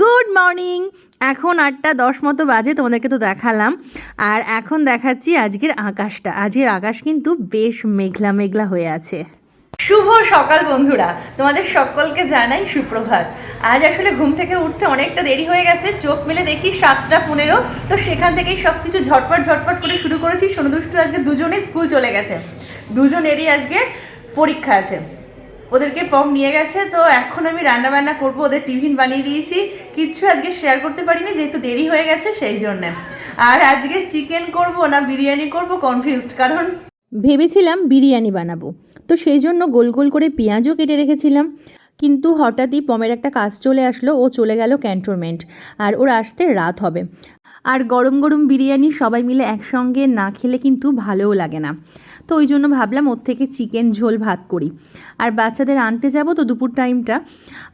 Good morning এখন আটটা দশ মতো বাজে, তোমাদেরকে তো দেখালাম। আর এখন দেখাচ্ছি আজকের আকাশটা। আজকের আকাশ কিন্তু বেশ মেঘলা মেঘলা হয়ে আছে। শুভ সকাল বন্ধুরা। তোমাদের সকলকে জানাই সুপ্রভাত। আজ আসলে ঘুম থেকে উঠতে অনেকটা দেরি হয়ে গেছে। চোখ মেলে দেখি সাতটা পনেরো। তো সেখান থেকেই সব কিছু ঝটপট ঝটপট করে শুরু করেছি। সোনুদুষ্টু আজকে দুজনেই স্কুল চলে গেছে। দুজনেরই আজকে পরীক্ষা আছে। ওদেরকে পম নিয়ে গেছে, তো এখন আমি রান্না বান্না করব, ওদের টিফিন বানিয়ে দিয়েছি। কিচ্ছু আজকে শেয়ার করতে পারিনি, যেহেতু দেরি হয়ে গেছে, সেই জন্য। আর আজকে চিকেন করব না বিরিয়ানি করব কনফিউজড কারণ ভেবেছিলাম বিরিয়ানি বানাবো। তো সেই জন্য গোল গোল করে পেঁয়াজও কেটে রেখেছিলাম। কিন্তু হঠাৎই পমের একটা কাজ চলে আসলো, ও চলে গেল ক্যান্টনমেন্ট আর ওর আসতে রাত হবে। আর গরম গরম বিরিয়ানি সবাই মিলে একসঙ্গে না খেলে কিন্তু ভালোও লাগে না। তো ওই জন্য ভাবলাম ওর থেকে চিকেন ঝোল ভাত করি। আর বাচ্চাদের আনতে যাব তো দুপুর টাইমটা।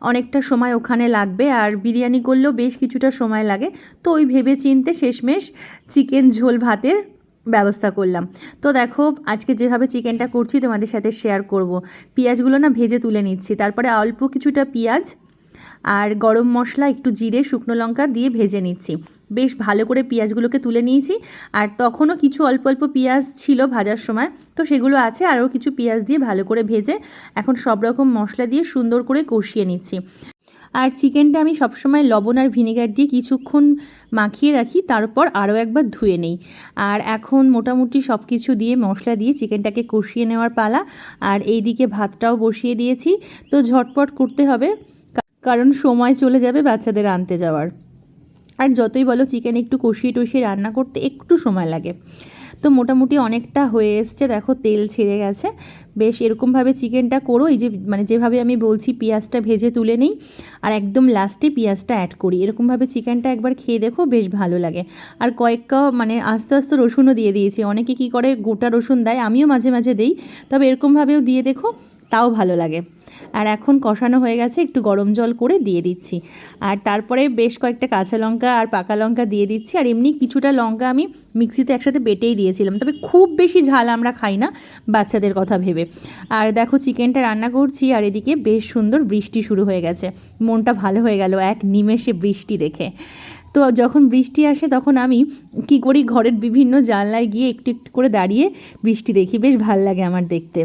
অনেকটা সময় ওখানে লাগবে আর বিরিয়ানি করলেও বেশ কিছুটা সময় লাগে। তো ওই ভেবে চিনতে শেষমেশ চিকেন ঝোল ভাতের ব্যবস্থা করলাম। তো দেখো, আজকে যেভাবে চিকেনটা করছি তোমাদের সাথে শেয়ার করব। পেঁয়াজগুলো না ভেজে তুলে নিচ্ছি। তারপরে অল্প কিছুটা পেঁয়াজ আর গরম মশলা, একটু জিরে, শুকনো লঙ্কা দিয়ে ভেজে নিচ্ছি। বেশ ভালো করে পেঁয়াজগুলোকে তুলে নিয়েছি। আর তখনও কিছু অল্প অল্প পেঁয়াজ ছিল ভাজার সময়। তো সেগুলো আছে, আরও কিছু পেঁয়াজ দিয়ে ভালো করে ভেজে এখন সব রকম মশলা দিয়ে সুন্দর করে কষিয়ে নিচ্ছি। আর চিকেনটা আমি সবসময় লবণ আর ভিনেগার দিয়ে কিছুক্ষণ মাখিয়ে রাখি, তারপর আরও একবার ধুয়ে নেই। আর এখন মোটামুটি সব কিছু দিয়ে মশলা দিয়ে চিকেনটাকে কষিয়ে নেওয়ার পালা। আর এইদিকে ভাতটাও বসিয়ে দিয়েছি। তো ঝটপট করতে হবে। কারণ সময় চলে যাবে বাচ্চাদের আনতে যাওয়ার। আর যতই বলো চিকেন একটু কষিয়ে টষিয়ে রান্না করতে একটু সময় লাগে। তো মোটামুটি অনেকটা হয়ে এসছে, দেখো তেল ছেড়ে গেছে। বেশ এরকমভাবে চিকেনটা করো, এই যে মানে যেভাবে আমি বলছি পেঁয়াজটা ভেজে তুলে নিই আর একদম লাস্টে পেঁয়াজটা অ্যাড করি। এরকমভাবে চিকেনটা একবার খেয়ে দেখো, বেশ ভালো লাগে। আর কয়েকটা মানে আস্তে আস্তে রসুনও দিয়ে দিয়েছি। অনেকে কি করে গোটা রসুন দেয়, আমিও মাঝে মাঝে দিই। তবে এরকমভাবেও দিয়ে দেখো তাও ভালো লাগে। আর এখন কষানো হয়ে গেছে, একটু গরম জল করে দিয়ে দিচ্ছি। আর তারপরে বেশ কয়েকটা কাঁচা লঙ্কা আর পাকা লঙ্কা দিয়ে দিচ্ছি। আর এমনি কিছুটা লঙ্কা আমি মিক্সিতে একসাথে বেটেই দিয়েছিলাম। তবে খুব বেশি ঝাল আমরা খাই না, বাচ্চাদের কথা ভেবে। আর দেখো চিকেনটা রান্না করছি, আর এদিকে বেশ সুন্দর বৃষ্টি শুরু হয়ে গেছে। মনটা ভালো হয়ে গেল এক নিমেষে বৃষ্টি দেখে। তো যখন বৃষ্টি আসে, তখন আমি কি করি, ঘরের বিভিন্ন জানলায় গিয়ে একটু একটু করে দাঁড়িয়ে বৃষ্টি দেখি। বেশ ভালো লাগে আমার দেখতে।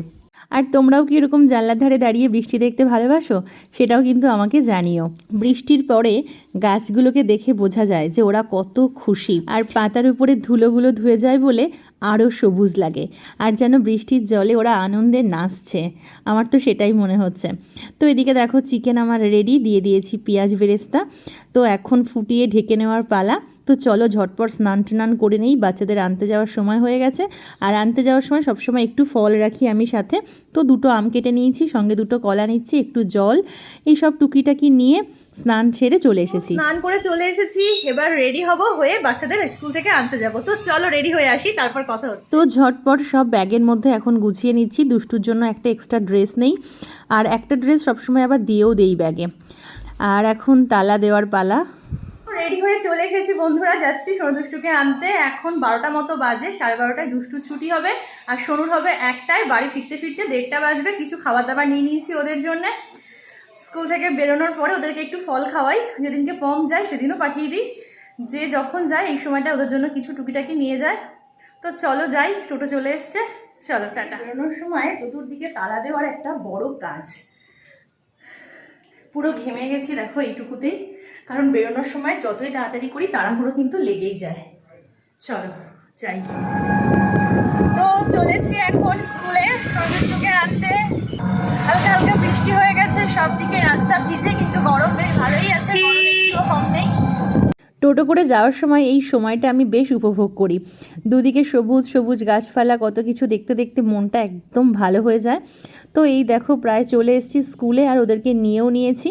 আর তোমরাও কি এরকম জানলার ধারে দাঁড়িয়ে বৃষ্টি দেখতে ভালোবাসো? সেটাও কিন্তু আমাকে জানিও। বৃষ্টির পরে গাছগুলোকে দেখে বোঝা যায় যে ওরা কত খুশি। আর পাতার উপরে ধুলোগুলো ধুয়ে যায় বলে আরও সবুজ লাগে। আর যেন বৃষ্টির জলে ওরা আনন্দে নাচছে। আমার তো সেটাই মনে হচ্ছে। তো এদিকে দেখো, চিকেন আমার রেডি দিয়ে দিয়েছি পেঁয়াজ বেরেস্তা। তো এখন ফুটিয়ে ঢেকে নেওয়ার পালা। তো চলো ঝটপট স্নান টান করে নেই বাচ্চাদের আনতে যাওয়ার সময় হয়ে গেছে। আর আনতে যাওয়ার সময় সবসময় একটু ফল রাখি আমি সাথে। তো দুটো আম কেটে নিয়েছি সঙ্গে দুটো কলা নিচ্ছি একটু জল এইসব টুকিটাকি নিয়ে স্নান সেরে চলে এসেছি। স্নান করে চলে এসেছি এবার রেডি হব হয়ে বাচ্চাদের স্কুল থেকে আনতে যাব। তো চলো রেডি হয়ে আসি তারপর কথা হচ্ছে। তো ঝটপট সব ব্যাগের মধ্যে এখন গুছিয়ে নিচ্ছি দুষ্টুর জন্য একটা এক্সট্রা ড্রেস নেই। আর একটা ড্রেস সবসময় আবার দিয়েও দেই ব্যাগে। আর এখন তালা দেওয়ার পালা। রেডি হয়ে চলে এসেছি বন্ধুরা, যাচ্ছি সোনু দুষ্টুকে আনতে। এখন বারোটা মতো বাজে, সাড়ে বারোটায় দুষ্টুর ছুটি হবে আর সোনুর হবে একটায়, বাড়ি ফিরতে ফিরতে দেড়টা বাজবে, কিছু খাবার দাবার নিয়ে নিয়েছি ওদের জন্য। স্কুল থেকে বেরোনোর পরে ওদেরকে একটু ফল খাওয়াই, যেদিনকে পম যায় সেদিনও পাঠিয়ে দিই। যে যখন যায় এই সময়টা ওদের জন্য কিছু টুকিটাকি নিয়ে যায়। তো চলো যাই, টোটো চলে এসছে। চলো, টাটা। বেরোনোর সময় চতুর্দিকে তালা দেওয়ার একটা বড় কাজ। পুরো ঘেমে গেছি, দেখো এইটুকুতেই। কারণ বেরোনোর সময় যতই তাড়াতাড়ি করি, তাড়াহুড়ো কিন্তু লেগেই যায়। চলো, যাই। তো চলেছি এখন টোটো করে যাওয়ার সময় এই সময়টা আমি বেশ উপভোগ করি। দুদিকে সবুজ সবুজ গাছপালা, কত কিছু দেখতে দেখতে মনটা একদম ভালো হয়ে যায়। তো এই দেখো, প্রায় চলে এসেছি স্কুলে আর ওদেরকে নিয়েও নিয়েছি।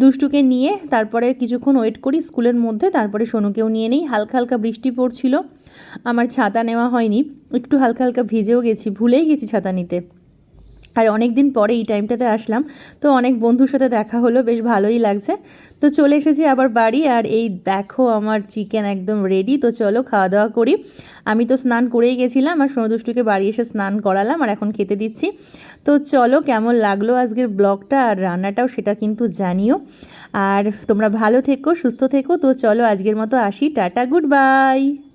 দুষ্টুকে নিয়ে তারপরে কিছুক্ষণ ওয়েট করি স্কুলের মধ্যে, তারপরে সোনুকেও নিয়ে নিই। হালকা হালকা বৃষ্টি পড়ছিল। আমার ছাতা নেওয়া হয়নি। একটু হালকা হালকা ভিজেও গেছি, ভুলেই গেছি ছাতা নিতে। আর অনেক দিন পরে এই টাইমটাতে আসলাম। তো অনেক বন্ধুর সাথে দেখা হলো, বেশ ভালোই লাগছে। তো চলে এসেছি আবার বাড়ি, আর এই দেখো আমার চিকেন একদম রেডি তো চলো খাওয়া দাওয়া করি। আমি তো স্নান করেই গেছিলাম, আর সোনদুষ্টুকে বাড়ি এসে স্নান করালাম, আর এখন খেতে দিচ্ছি। তো চলো কেমন লাগল আজকের ব্লগটা আর রান্নাটাও সেটা কিন্তু জানিও। আর তোমরা ভালো থেকো, সুস্থ থেকো। তো চলো আজকের মতো আসি। Tata, good bye!